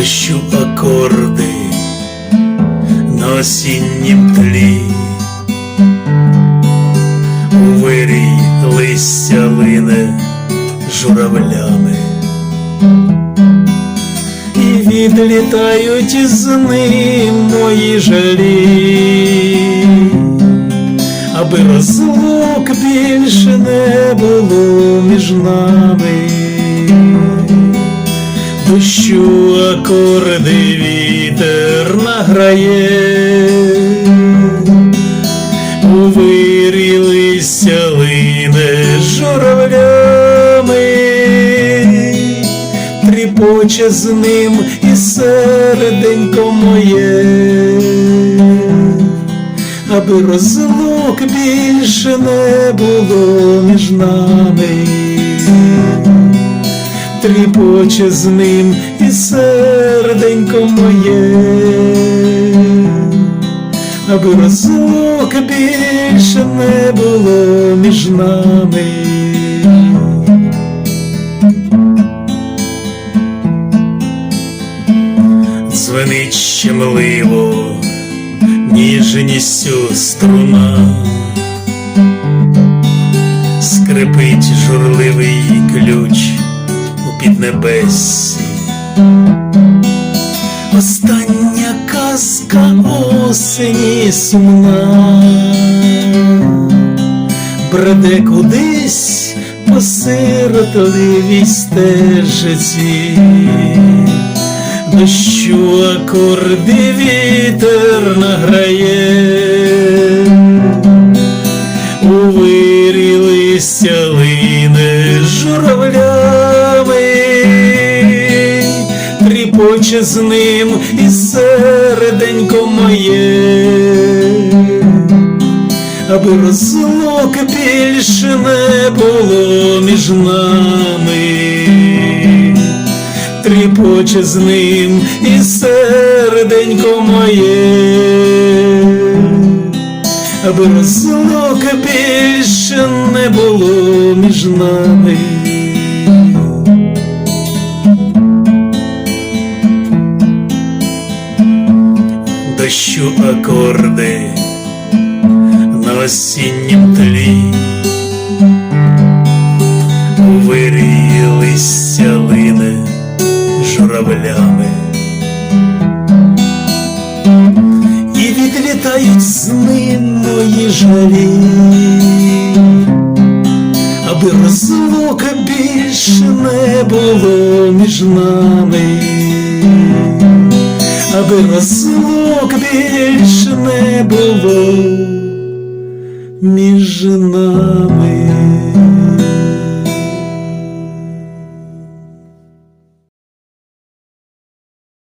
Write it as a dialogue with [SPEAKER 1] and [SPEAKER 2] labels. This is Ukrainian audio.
[SPEAKER 1] акорди на осіннім тлі, у вирій листя лине журавлями, і відлітають з ним мої жалі, аби розлук більше не було між нами дощу акорди вітер награє, у вирі листя лине журавлями, тріпоче з ним і серденько моє, аби розлук більше не було між нами тріпоче з ним і серденько моє, аби розлук більше не було між нами. Дзвенить щемливо ніжністю струна. Скрипить журливий ключ у піднебесі. Остання казка осені сумна, бреде кудись по сиротливій стежиці, дощу акорди вітер награє тріпоче з ним і серденько моє, аби розлук більше не було між нами, тріпоче з ним і серденько моє. Аби розлук більше не було між нами. Дощу акорди на осіннім тлі, вирії листя журавлями. і відлітають з ним мої жалі, аби розлука більше не було між нами, аби розлук більше не було між нами.